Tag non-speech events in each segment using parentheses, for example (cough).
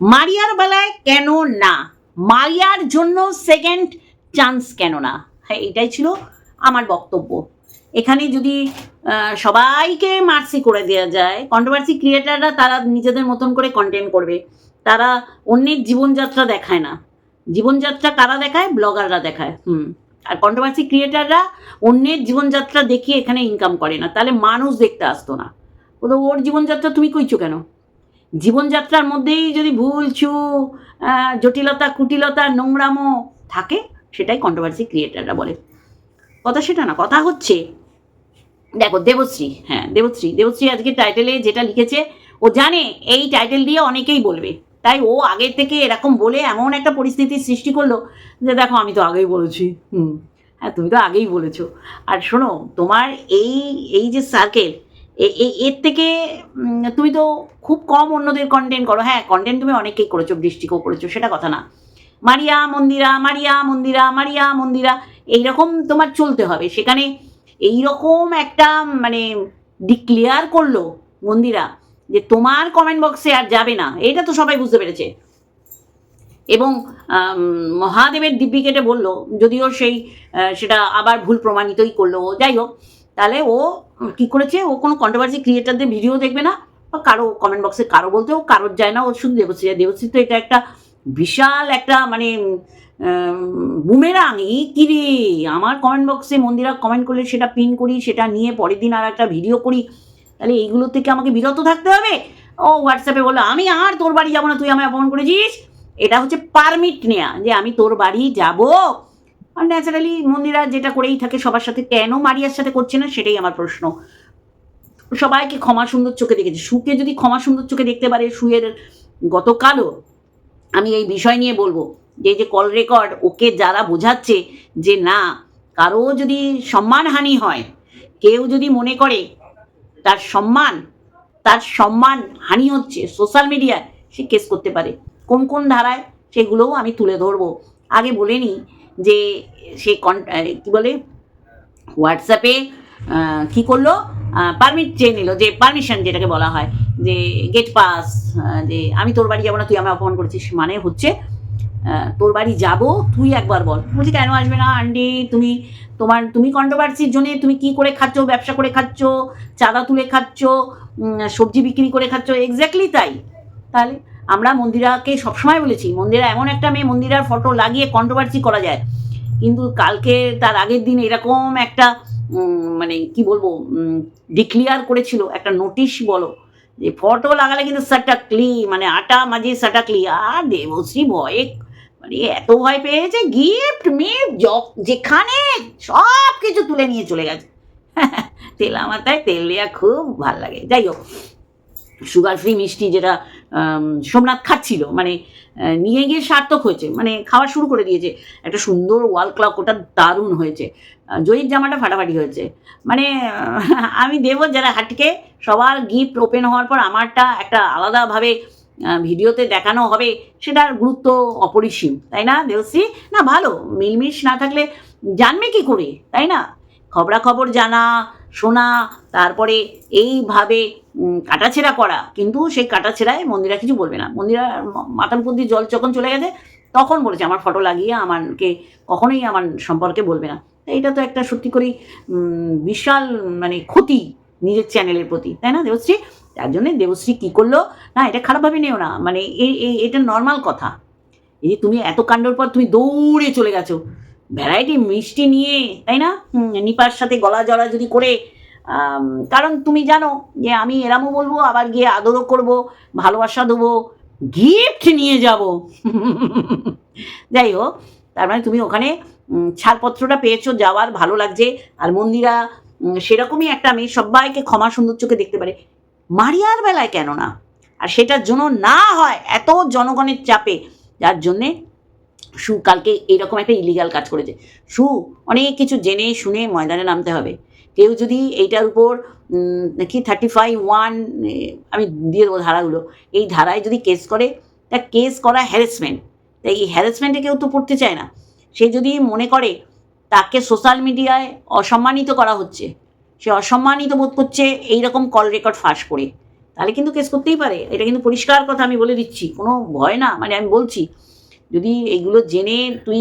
মারিয়ার বেলায় কেন না? মারিয়ার জন্য সেকেন্ড চান্স কেন না? হ্যাঁ এটাই ছিল আমার বক্তব্য। এখানে যদি সবাইকে মার্সি করে দেওয়া যায় কন্ট্রোভার্সি ক্রিয়েটাররা তারা নিজেদের মতন করে কন্টেন্ট করবে। তারা অন্যের জীবনযাত্রা দেখায় না। জীবনযাত্রা কারা দেখায়? ব্লগাররা দেখায়। হুম। আর কন্ট্রোভার্সি ক্রিয়েটাররা অন্যের জীবনযাত্রা দেখিয়ে এখানে ইনকাম করে না। তাহলে মানুষ দেখতে আসতো না। ওর জীবনযাত্রা তুমি কইছো কেন? জীবনযাত্রার মধ্যেই যদি ভুল, চু জটিলতা, কুটিলতা, নোংরামো থাকে, সেটাই কন্ট্রোভার্সি ক্রিয়েটাররা বলে। কথা সেটা না, কথা হচ্ছে, দেখো দেবশ্রী হ্যাঁ দেবশ্রী দেবশ্রী আজকে টাইটেলে যেটা লিখেছে, ও জানে এই টাইটেল দিয়ে অনেকেই বলবে। তাই ও আগের থেকে এরকম বলে এমন একটা পরিস্থিতির সৃষ্টি করল যে দেখো আমি তো আগেই বলেছি, হুম হ্যাঁ তুমি তো আগেই বলেছ। আর শোনো, তোমার এই এই যে সার্কেল এর থেকে তুমি তো খুব কম অন্যদের কন্টেন্ট করো। হ্যাঁ কন্টেন্ট তুমি অনেকেই করেছ, বৃষ্টিকেও করেছ, সেটা কথা না। মারিয়া মন্দিরা মারিয়া মন্দিরা মারিয়া মন্দিরা, এইরকম তোমার চলতে হবে। সেখানে এইরকম একটা মানে ডিক্লেয়ার করল মন্দিরা যে তোমার কমেন্ট বক্সে আর যাবে না। এটা তো সবাই বুঝতে পেরেছে। এবং মহাদেবের দিব্যি কেটে বলল, যদিও সেই সেটা আবার ভুল প্রমাণিতই করল। যাই হোক তাহলে ও কি করেছে? ও কোনো কন্ট্রোভার্সি ক্রিয়েটারদের ভিডিও দেখবে না? বা কারও কমেন্ট বক্সে কারও বলতে ও কারোর যায় না। ও শুধু দেবশ্রী আর দেবশ্রী তো এটা একটা বিশাল একটা মানে বুমেরাং এই কিরে আমার কমেন্ট বক্সে মন্দিরা কমেন্ট করলে সেটা পিন করি, সেটা নিয়ে পরের দিন আর একটা ভিডিও করি। তাহলে এইগুলো থেকে আমাকে বিরত থাকতে হবে? ও হোয়াটসঅ্যাপে বলল, আমি আর তোর বাড়ি যাব না। তুই আমায় অপমান করেছিস? এটা হচ্ছে পারমিট নেওয়া যে আমি তোর বাড়ি যাব। আর ন্যাচারালি মন্দিরা যেটা করেই থাকে, সবার সাথে কেন মারিয়ার সাথে করছে না, সেটাই আমার প্রশ্ন। সবাইকে ক্ষমা সুন্দর চোখে দেখেছে। সুকে যদি ক্ষমা সুন্দর চোখে দেখতে পারে সুয়ের গতকালও, আমি এই বিষয় নিয়ে বলব, যে যে কল রেকর্ড ওকে যারা বোঝাচ্ছে যে না, কারও যদি সম্মানহানি হয়, কেউ যদি মনে করে তার সম্মান তার সম্মান হানি হচ্ছে সোশ্যাল মিডিয়ায় সে কেস করতে পারে। কোন কোন ধারায় সেগুলোও আমি তুলে ধরবো। আগে বলে নিই যে সে কন কী বলে? হোয়াটসঅ্যাপে কী করল? পারমিট চেয়ে নিল, যে পারমিশন যেটাকে বলা হয়, যে গেট পাস যে আমি তোর বাড়ি যাব না, তুই আমায় অপমান করেছিস মানে হচ্ছে তোর বাড়ি যাব, তুই একবার বল। বলছি, কেন আসবে না, আন্টি? তুমি তোমার, তুমি কন্ট্রোভার্সির জন্য তুমি কি করে খাচ্ছ, ব্যবসা করে খাচ্ছ, চাঁদা তুলে খাচ্ছ সবজি বিক্রি করে খাচ্ছ? এক্স্যাক্টলি তাই। তাহলে আমরা মন্দিরাকে সবসময় বলেছি, মন্দিরা এমন একটা মেয়ে, মন্দিরার ফটো লাগিয়ে কন্ট্রোভার্সি করা যায়। কিন্তু কালকে তার আগের দিন এরকম একটা মানে কি বলব ডিক্লিয়ার করেছিল, একটা নোটিশ বলো, যে ফটো লাগালে কিন্তু সাটাকলি মানে আটা মাঝে সাটাকলি আর দেবশ্রী ভয়ে মানে এত ভয় পেয়েছে গিফট মিফট যেখানে সব কিছু তুলে নিয়ে চলে গেছে। (laughs) তেলা মাথায় তেল খুব ভালো লাগে। যাই হোক সুগার ফ্রি মিষ্টি যেটা সোমনাথ খাচ্ছিল মানে নিয়ে গিয়ে সার্থক হয়েছে মানে খাওয়া শুরু করে দিয়েছে, একটা সুন্দর ওয়াল ক্লক ওটা দারুণ হয়েছে। জয়ীর জামাটা ফাটাফাটি হয়েছে। মানে আমি দেবো যারা হাটকে, সবার গিফট ওপেন হওয়ার পর আমারটা একটা আলাদাভাবে ভিডিওতে দেখানো হবে, সেটার গুরুত্ব অপরিসীম, তাই না, দেবশ্রী? না, ভালো, মিলমিশ না থাকলে, জানবে কি করে, তাই না? খবরাখবর জানা শোনা তারপরে এইভাবে কাটাছেঁড়া করা। কিন্তু সেই কাটাছেড়ায় মন্দিরা কিছু বলবে না। মন্দিরা মাথার জল যখন চলে গেছে, তখন বলেছে, আমার ফটো লাগিয়ে আমাকে কখনোই আমার সম্পর্কে বলবে না। এটা তো একটা সত্যি করেই বিশাল মানে ক্ষতি নিজের চ্যানেলের প্রতি, তাই না দেবশ্রী? তার জন্যে দেবশ্রী কী করল? না, এটা খারাপভাবে নেও না। মানে এই এই- এটা নর্মাল কথা। এই যে তুমি এত কাণ্ডর পর তুমি দৌড়ে চলে গেছো। ভ্যারাইটি মিষ্টি নিয়ে তাই না? নিপার সাথে গলা জড়া যদি করে কারণ তুমি জানো যে আমি এরামও বলব আবার গিয়ে আদরও করব ভালোবাসা দেবো গিফট নিয়ে যাব। যাই হোক তার মানে তুমি ওখানে ছাড়পত্রটা পেয়েছ যাওয়ার ভালো লাগছে আর মন্দিরা সেরকমই একটা মেয়ে সবাইকে ক্ষমা সুন্দর চোখে দেখতে পারে। মারিয়ার বেলায় কেন না? আর সেটার জন্য না হয় এত জনগণের চাপে যার জন্যে সু, কালকে এরকম একটা ইলিগাল কাজ করেছে। সু, অনেক কিছু জেনে শুনে ময়দানে নামতে হবে। কেউ যদি এইটার উপর কি থার্টি ফাইভ ওয়ান আমি দিয়ে দেবো ধারাগুলো। এই ধারায় যদি কেস করে, তা কেস করা হ্যারাসমেন্ট তাই এই হ্যারাসমেন্টে কেউ তো পড়তে চায় না। সে যদি মনে করে, তাকে সোশ্যাল মিডিয়ায় অসম্মানিত করা হচ্ছে, সে অসম্মানিত বোধ করছে এইরকম কল রেকর্ড ফাঁস করে, তাহলে কিন্তু কেস করতেই পারে। এটা কিন্তু পরিষ্কার কথা আমি বলে দিচ্ছি। কোনো ভয় না মানে আমি বলছি। যদি এইগুলো জেনে তুই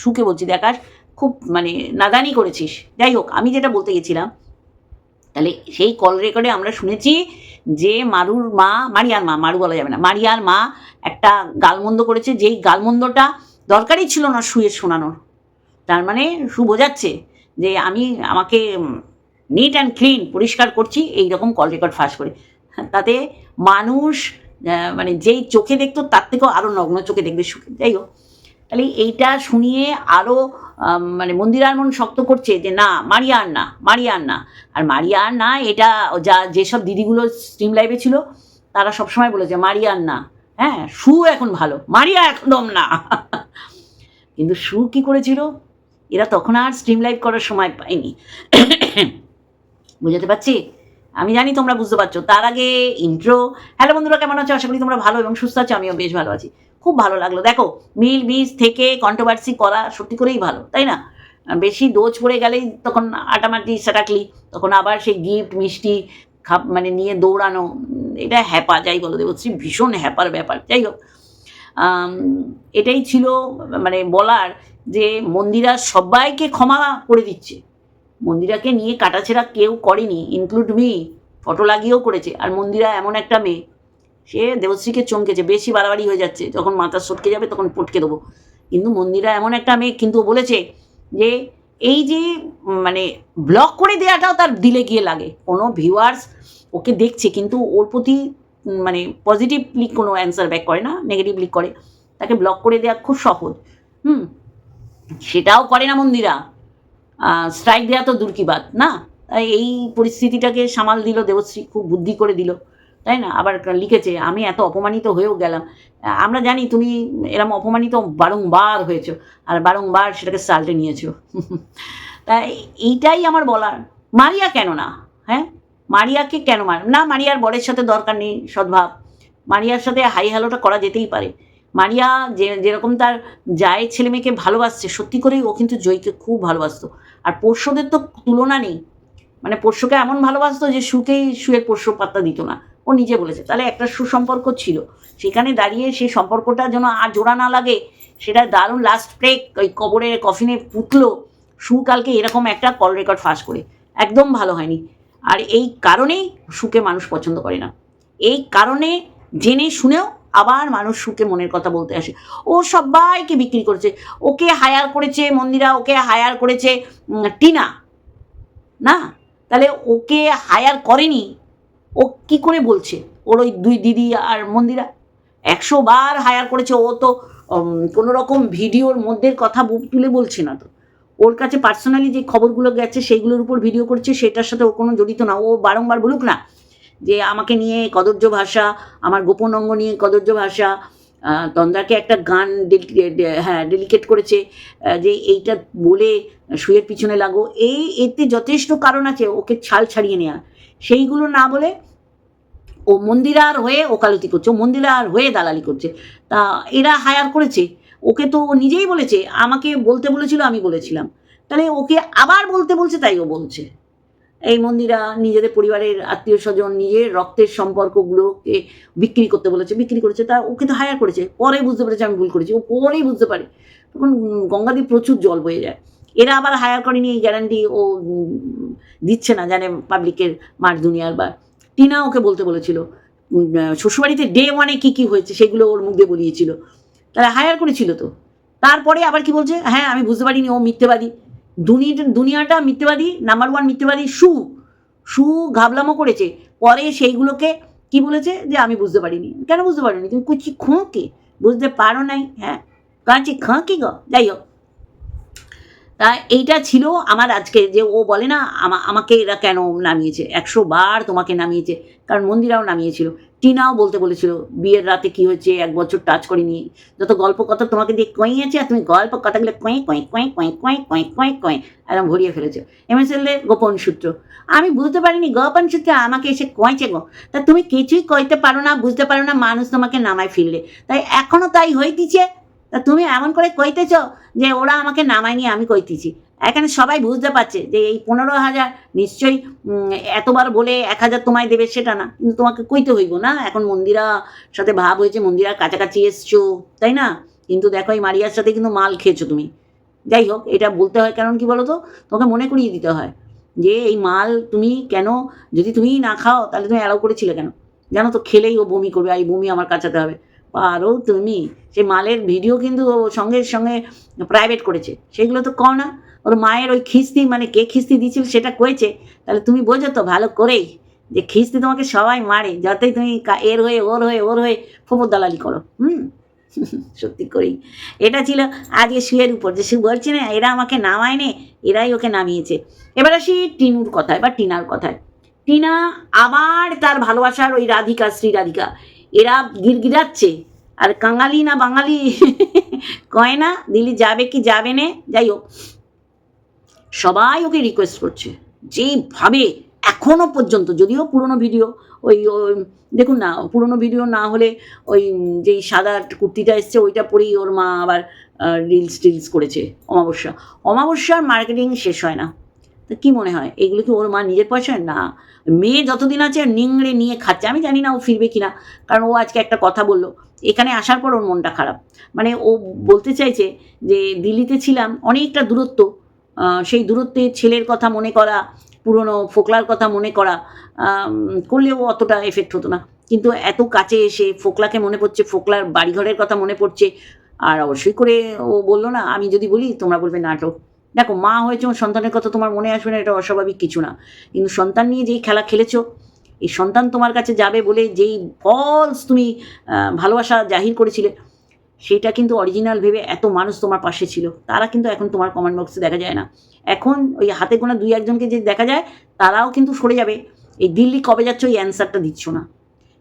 সুখে বলছি দেখাস খুব মানে নাদানি করেছিস। যাই হোক, আমি যেটা বলতে গেছিলাম, তাহলে সেই কল রেকর্ডে আমরা শুনেছি যে মারুর মা, মারিয়ার মা, মারু বলা যাবে না, মারিয়ার মা একটা গালমন্দ করেছে, যেই গালমন্দটা দরকারই ছিল না শুয়ে শোনানোর। তার মানে সু বোঝাচ্ছে যে আমি আমাকে নিট অ্যান্ড ক্লিন পরিষ্কার করছি এই রকম কল রেকর্ড ফাঁস করে। তাতে মানুষ মানে যেই চোখে দেখতো, তার থেকেও আরও নগ্ন চোখে দেখবে সুখে। যাই হোক, তাহলে এইটা শুনিয়ে আরও মানে মন্দিরার মন শক্ত করছে যে না মারিয়ার না মারিয়ার না আর মারিয়ার না এটা যা যেসব দিদিগুলো স্ট্রিম লাইভে ছিল, তারা সবসময় বলেছে মারিয়ার না হ্যাঁ সু এখন ভালো, মারিয়া একদম না। কিন্তু সু কি করেছিল? এরা তখন আর স্ট্রিম লাইভ করার সময় পায়নি। বুঝতে পারছি? আমি জানি তোমরা বুঝতে পারছ। তার আগে ইন্ট্রো হ্যালো বন্ধুরা, কেমন আছো? আশা করি তোমরা ভালো এবং সুস্থ আছো, আমিও বেশ ভালো আছি। খুব ভালো লাগল। দেখো মিল মিস থেকে কন্ট্রোভার্সি করা সত্যি করেই ভালো, তাই না? বেশি দোজ পড়ে গেলেই তখন আটামাটি সাটাকলি, তখন আবার সেই গিফট মিষ্টি খাপ মানে নিয়ে দৌড়ানো, এটা হ্যাপা, যাই বলো দেবশ্রী, ভীষণ হ্যাপার ব্যাপার, যাই হোক। এটাই ছিল মানে বলার যে মন্দিরা সবাইকে ক্ষমা করে দিচ্ছে। মন্দিরাকে নিয়ে কাটাছেড়া কেউ করেনি ইনক্লুড মি ফটো লাগিয়েও করেছে। আর মন্দিরা এমন একটা মেয়ে, সে দেবশ্রীকে চমকেছে, বেশি বাড়াবাড়ি হয়ে যাচ্ছে, যখন মাথা সটকে যাবে তখন পটকে দেবো। কিন্তু মন্দিরা এমন একটা মেয়ে, কিন্তু বলেছে যে এই যে মানে ব্লক করে দেওয়াটাও তার দিলে গিয়ে লাগে। কোনো ভিউয়ার্স ওকে দেখছে, কিন্তু ওর প্রতি মানে পজিটিভলি কোনো অ্যান্সার ব্যাক করে না নেগেটিভলি করে। তাকে ব্লক করে দেওয়া খুব সহজ। হুম, সেটাও করে না মন্দিরা। স্ট্রাইক দেওয়া তো দূর কি বাদ না? এই পরিস্থিতিটাকে সামাল দিল দেবশ্রী, খুব বুদ্ধি করে দিল, তাই না? আবার লিখেছে, আমি এত অপমানিত হয়েও গেলাম। আমরা জানি তুমি এরম অপমানিত বারংবার হয়েছো, আর বারংবার সেটাকে সাল্টে নিয়েছো। (laughs) তাই এইটাই আমার বলার। মারিয়া কেন না? হ্যাঁ? মারিয়াকে কেন মার না, মারিয়ার বরের সাথে দরকার নেই, সদ্ভাব। মারিয়ার সাথে হাই হ্যালোটা করা যেতেই পারে। মারিয়া যে, যেরকম তার জায়ের ছেলে মেয়েকে ভালোবাসছে, সত্যি করেই ও কিন্তু জয়কে খুব ভালোবাসতো। আর পোষ্যদের তো তুলনা নেই। মানে পোষ্যকে এমন ভালোবাসতো যে সুকেই শুয়ের পোষ্য পাত্তা দিত না। ও নিজে বলেছে। তাহলে একটা সুসম্পর্ক ছিল। সেখানে দাঁড়িয়ে সেই সম্পর্কটা যেন আর জোড়া না লাগে সেটা দারুণ লাস্ট ব্রেক ওই কবরের কফিনে পুতলো। সু কালকে এরকম একটা কল রেকর্ড ফাঁস করে। একদম ভালো হয়নি। আর এই কারণেই সুকে মানুষ পছন্দ করে না। এই কারণে জেনে শুনেও আবার মানুষ সুখে মনের কথা বলতে আসে। ও সবাইকে বিক্রি করেছে। ওকে হায়ার করেছে মন্দিরা, ওকে হায়ার করেছে টিনা। না? তাহলে ওকে হায়ার করেনি। ও কি করে বলছে? ওর ওই দুই দিদি আর মন্দিরা? একশো বার হায়ার করেছে। ও তো কোনো রকম ভিডিওর মধ্যে কথা তুলে বলছে না তো। ওর কাছে পার্সোনালি যে খবরগুলো গেছে, সেইগুলোর উপর ভিডিও করছে, সেটার সাথে ও কোনো জড়িত না। ও বারংবার বলুক না যে আমাকে নিয়ে কদর্য ভাষা আমার গোপন অঙ্গ নিয়ে কদর্য ভাষা তন্দ্রাকে একটা গান হ্যাঁ ডেলিকেট করেছে যে এইটা বলে শুয়ের পিছনে লাগো। এই, এতে যথেষ্ট কারণ আছে ওকে ছাল ছাড়িয়ে নেওয়া সেইগুলো না বলে ও মন্দিরার হয়ে ওকালতি করছে, ও মন্দিরার হয়ে দালালি করছে। তা এরা হায়ার করেছে। ওকে তো নিজেই বলেছে, আমাকে বলতে বলেছিল, আমি বলেছিলাম। তাহলে ওকে আবার বলতে বলছে, তাই ও বলছে। এই মন্দিরা নিজেদের পরিবারের আত্মীয় স্বজন নিজের রক্তের সম্পর্কগুলোকে বিক্রি করতে বলেছে বিক্রি করেছে তা ওকে তো হায়ার করেছে পরে বুঝতে পেরেছে আমি ভুল করেছি ও পরেই বুঝতে পারে। তখন উম, গঙ্গাদি প্রচুর জল বয়ে যায়। এরা আবার হায়ার করেনি এই গ্যারান্টি ও দিচ্ছে না জানে পাবলিকের মার দুনিয়ার বা। টিনা ওকে বলতে বলেছিল শ্বশুরবাড়িতে ডে ওয়ানে কী কী হয়েছে সেগুলো ওর মুখ দিয়ে বলিয়েছিল। তারা হায়ার করেছিল তো। তারপরে আবার কি বলছে হ্যাঁ আমি বুঝতে পারিনি ও মিথ্যেবাদী। দুনিয়াটা দুনিয়াটা মিথ্যেবাদী নাম্বার ওয়ান মিথ্যেবাদী সু সু ঘাবলামো করেছে। পরে সেইগুলোকে কি বলেছে? যে আমি বুঝতে পারিনি। কেন বুঝতে পারিনি? তুমি কুচি খোঁকে। বুঝতে পারো নাই হ্যাঁ? কাঁচি খাঁকি গ? যাই হোক। তা এইটা ছিল আমার আজকে যে ও বলে না, আমা- আমাকে এরা কেন নামিয়েছে? একশো বার তোমাকে নামিয়েছে। কারণ মন্দিরাও নামিয়েছিল। টিনাও বলতে বলেছিল, বিয়ের রাতে কি হয়েছে, এক বছর টাচ করিনি। যত গল্প কথা তোমাকে দিয়ে কইয়েছে, আর তুমি গল্প কথাগুলো কয়ে কয়ে কয়ে কয়ে কয়ে কয়ে কয়ে কয়ে, একদম ভরিয়ে ফেলেছো। এমএসএল এর গোপন সূত্র। আমি বুঝতে পারিনি, গোপন সূত্রে আমাকে এসে কয়েছে গো। তা তুমি কিছুই কইতে পারো না, বুঝতে পারো না, মানুষ তোমাকে নামায় ফিরলে। তাই এখনও তাই হইতিছে। তা তুমি এমন করে কইতেছ যে ওরা আমাকে নামায়নি, আমি কইতেছি। এখানে সবাই বুঝতে পারছে যে এই পনেরো হাজার নিশ্চয়ই এতবার বলে এক হাজার তোমায় দেবে সেটা না। কিন্তু তোমাকে কইতে হইব না, এখন মন্দিরা সাথে ভাব হয়েছে মন্দিরার কাছাকাছি এসছো, তাই না? কিন্তু দেখো এই মারিয়ার সাথে কিন্তু মাল খেয়েছো তুমি। যাই হোক, এটা বলতে হয় কারণ কি বলো তো তোমাকে মনে করিয়ে দিতে হয় যে এই মাল তুমি কেন, যদি তুমি না খাও, তাহলে তুমি অ্যালাউ করেছিলে কেন? জানো তো, খেলেই ও বমি করবে, আর এই বমি আমার কাছাতে হবে। পারো তুমি। সেই মালের ভিডিও কিন্তু ও সঙ্গে সঙ্গে প্রাইভেট করেছে। সেগুলো তো কও না। ওর মায়ের ওই খিস্তি মানে কে খিস্তি দিয়েছিল সেটা কয়েছে। তাহলে তুমি বোঝো তো ভালো করেই যে খিস্তি তোমাকে সবাই মারে যাতেই তুমি এর হয়ে, ওর হয়ে ওর হয়ে ফোপর দালালি করো। হুম? (laughs) সত্যি করেই। এটা ছিল আজকে শুয়ের উপর। যে সে বলছে না, এরা আমাকে নামায় নে, এরাই ওকে নামিয়েছে। এবার আসি টিনুর কথায় বা টিনার কথায়। টিনা আবার তার ভালোবাসার ওই রাধিকা, শ্রী রাধিকা। এরা গিরগিরাচ্ছে আর কাঙালি না বাঙালি, (laughs) কয় না, দিল্লি যাবে কি যাবে নে? যাই হোক। সবাই ওকে রিকোয়েস্ট করছে। যেভাবে এখনও পর্যন্ত, যদিও পুরনো ভিডিও ওই দেখুন না, পুরনো ভিডিও না হলে ওই, যেই সাদা কুর্তিটা এসছে, ওইটা পরেই ওর মা আবার রিলস টিলস করেছে অমাবস্যা। অমাবস্যার মার্কেটিং শেষ হয় না। তা কী মনে হয়? এগুলো কি ওর মা নিজের পয়সায়? না। মেয়ে যতদিন আছে নিংড়ে নিয়ে খাচ্ছে। আমি জানি না ও ফিরবে কি না কারণ ও আজকে একটা কথা বলল। এখানে আসার পর ওর মনটা খারাপ। মানে ও বলতে চাইছে যে, দিল্লিতে ছিলাম, অনেকটা দূরত্ব। সেই দূরত্বে ছেলের কথা মনে করা, পুরনো ফোকলার কথা মনে করা করলেও অতটা এফেক্ট হতো না। কিন্তু এত কাছে এসে ফোকলাকে মনে পড়ছে, ফোকলার বাড়িঘরের কথা মনে পড়ছে, আর অবশ্যই করে ও বলল না, আমি যদি বলি, তোমরা বলবে নাটক। দেখো, মা হয়েছে সন্তানের কথা তোমার মনে আসবে না, এটা অস্বাভাবিক কিছু না। কিন্তু সন্তান নিয়ে যেই খেলা খেলেছো, এই সন্তান তোমার কাছে যাবে বলে যেই ফলস তুমি ভালোবাসা জাহির করেছিলে সেটা কিন্তু অরিজিনাল ভেবে এত মানুষ তোমার পাশে ছিল। তারা কিন্তু এখন তোমার কমেন্ট বক্সে দেখা যায় না। এখন ওই হাতে গোনা দুই একজনকে যে দেখা যায়, তারাও কিন্তু সরে যাবে। এই দিল্লি কবে যাচ্ছ ওই অ্যান্সারটা দিচ্ছ না।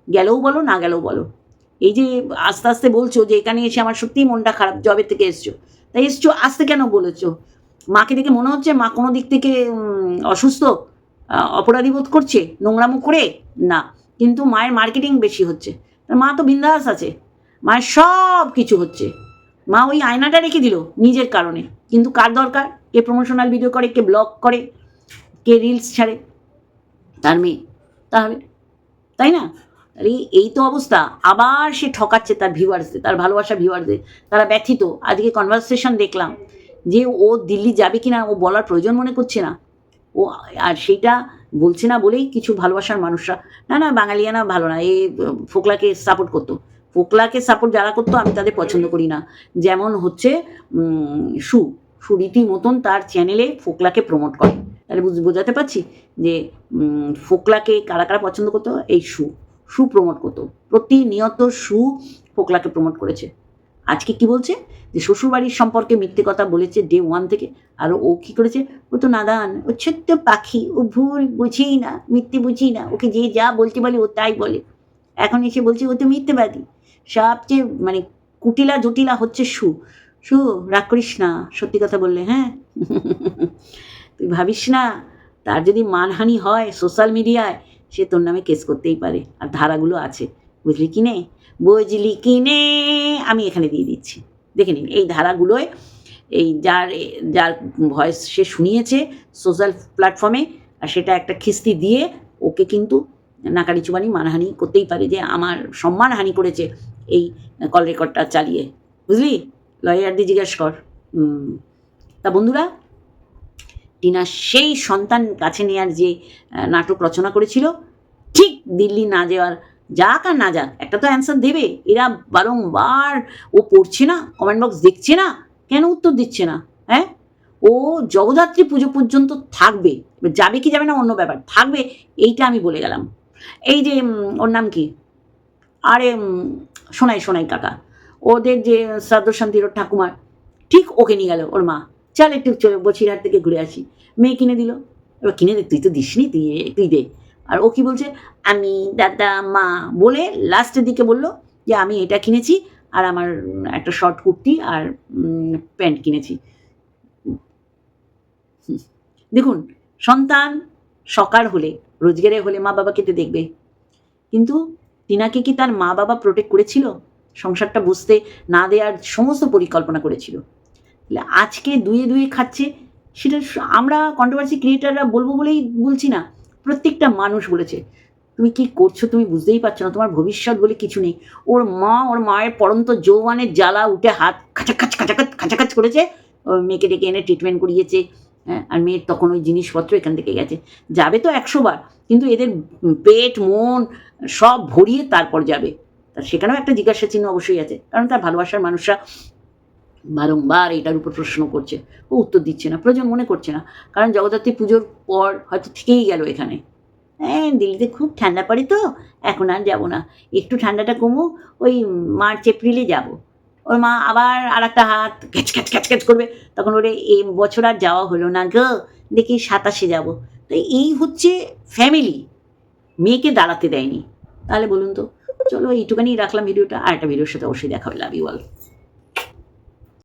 গেলেও বলো, না গেলেও বলো। এই যে আস্তে আস্তে বলছো যে এখানে এসে আমার সত্যিই মনটা খারাপ জবের থেকে এসছো। তাই এসছো আসতে কেন বলেছ? মাকে দেখে মনে হচ্ছে মা কোনো দিক থেকে অসুস্থ অপরাধী বোধ করছে, নোংরামো করে? না। কিন্তু মায়ের মার্কেটিং বেশি হচ্ছে। মা তো বিন্দাস আছে। মায়ের সব কিছু হচ্ছে। মা ওই আয়নাটা রেখে দিল নিজের কারণে। কিন্তু কার দরকার? কে প্রমোশনাল ভিডিও করে, কে ব্লগ করে, কে রিলস ছাড়ে? তার মেয়ে। তাহলে? তাই না? আরে এই তো অবস্থা। আবার সে ঠকাচ্ছে তার ভিউয়ার্সদের তার ভালোবাসা ভিউয়ার্সদের তারা ব্যথিত। আজকে কনভারসেশন দেখলাম যে ও দিল্লি যাবে কি না ও বলার প্রয়োজন মনে করছে না। ও, আর সেইটা বলছে না বলেই কিছু ভালোবাসার মানুষরা, না না, বাঙালিয়ানা ভালো না, এ, ফোকলাকে সাপোর্ট করতো। ফোকলাকে সাপোর্ট যারা করতো, আমি তাদের পছন্দ করি না। যেমন হচ্ছে সু। সু রীতিমতন তার চ্যানেলে ফোকলাকে প্রমোট করে। তাহলে বুঝ- বোঝাতে পারছি যে ফোকলাকে কারা কারা পছন্দ করতো? এই সু। সু প্রমোট করতো। প্রতিনিয়ত সু ফোকলাকে প্রমোট করেছে। আজকে কি বলছে? যে শ্বশুরবাড়ির সম্পর্কে মিথ্যে কথা বলেছে ডে ওয়ান থেকে। আর ও কি করেছে? ও তো নাদান। ও ছোট্ট পাখি। ও ভুল বুঝেই না, মিথ্যে বুঝি না। ওকে যে যা বলতে বলে ও তাই বলে। এখন এসে বলছে, ও তো মিথ্যেবাদী। সবচেয়ে মানে কুটিলা জটিলা হচ্ছে সু। সু রাগ করিস না সত্যি কথা বললে হ্যাঁ? (laughs) তুই ভাবিস না, তার যদি মানহানি হয় সোশ্যাল মিডিয়ায় সে তোর নামে কেস করতেই পারে। আর ধারাগুলো আছে। বুঝলি কি নে? বুঝলি কি নে? আমি এখানে দিয়ে দিচ্ছি। দেখে নিন, এই ধারাগুলোয়, এই যার যার ভয়েস সে শুনিয়েছে সোশ্যাল প্ল্যাটফর্মে আর সেটা একটা খিস্তি দিয়ে, ওকে কিন্তু নাকারি চুবানি মানহানি করতেই পারে যে আমার সম্মানহানি করেছে এই কল রেকর্ডটা চালিয়ে। বুঝলি? লয়ার দিয়ে জিজ্ঞাসা কর। তা বন্ধুরা, টিনা সেই সন্তান কাছে নেওয়ার যে নাটক রচনা করেছিল, ঠিক দিল্লি না যাওয়ার, যাক আর না যাক, একটা তো অ্যান্সার দেবে। এরা বারংবার, ও পড়ছে না কমেন্ট বক্স দেখছে না, কেন উত্তর দিচ্ছে না? হ্যাঁ? ও জগদ্ধাত্রী পুজো পর্যন্ত থাকবে যাবে কি যাবে না অন্য ব্যাপার, থাকবে, এইটা আমি বলে গেলাম। এই যে ওর নাম কি? আরে সোনাই সোনাই কাকা। ওদের যে শ্রাদ্ধ ওর ঠাকুমার, ঠিক ওকে নিয়ে গেল ওর মা। চল একটু বছিরহাট থেকে ঘুরে আসি। মেয়ে কিনে দিল। এবার কিনে দে, তুই তো দিসনি, তুই তুই দে। আর ও কি বলছে? আমি দাদা, মা বলে লাস্টের দিকে বলল যে, আমি এটা কিনেছি আর আমার একটা শর্ট কুর্তি আর প্যান্ট কিনেছি। দেখুন, সন্তান সকার হলে রোজগারে হলে মা বাবাকে তো দেখবে। কিন্তু টিনাকে কি তার মা বাবা প্রোটেক্ট করেছিল? সংসারটা বুঝতে না দেওয়ার সমস্ত পরিকল্পনা করেছিল। আজকে দুয়ে দুয়ে খাচ্ছে, সেটা আমরা কন্ট্রোভার্সি ক্রিয়েটাররা বলব বলেই বলছি না। প্রত্যেকটা মানুষ বলেছে, তুমি কি করছ? তুমি বুঝতেই পারছ না। তোমার ভবিষ্যৎ বলে কিছু নেই। ওর মা, ওর মায়ের পরন্ত যৌবনের জ্বালা উঠে হাত খাচাখাচ খাচাখাচ খাচাখাচ করেছে। মেয়েকে ডেকে এনে ট্রিটমেন্ট করিয়েছে। হ্যাঁ আর মেয়ের তখন ওই জিনিসপত্র এখান থেকে গেছে। যাবে তো একশো বার, কিন্তু এদের পেট, মন সব ভরিয়ে তারপর যাবে। তা সেখানেও একটা জিজ্ঞাসা চিহ্ন অবশ্যই আছে, কারণ তার ভালোবাসার মানুষরা বারংবার এটার উপর প্রশ্ন করছে। ও উত্তর দিচ্ছে না, প্রয়োজন মনে করছে না, কারণ জগদ্ধাত্রী পুজোর পর হয়তো থেকেই গেল এখানে। হ্যাঁ দিল্লিতে খুব ঠান্ডা পড়ে তো, এখন আর যাব না। একটু ঠান্ডাটা কমুক, ওই মার্চ, এপ্রিলে যাব। ওর মা আবার আর একটা হাত ক্যাচ ক্যাচ ক্যাচ ক্যাচ করবে। তখন ওরে এ বছর আর যাওয়া হলো না গ। দেখি সাতাশে যাব। তো এই হচ্ছে ফ্যামিলি মেয়েকে দাঁড়াতে দেয়নি। তাহলে বলুন তো, চলো এইটুখানি রাখলাম ভিডিওটা। আর একটা ভিডিওর সাথে অবশ্যই দেখা হবে। Love you all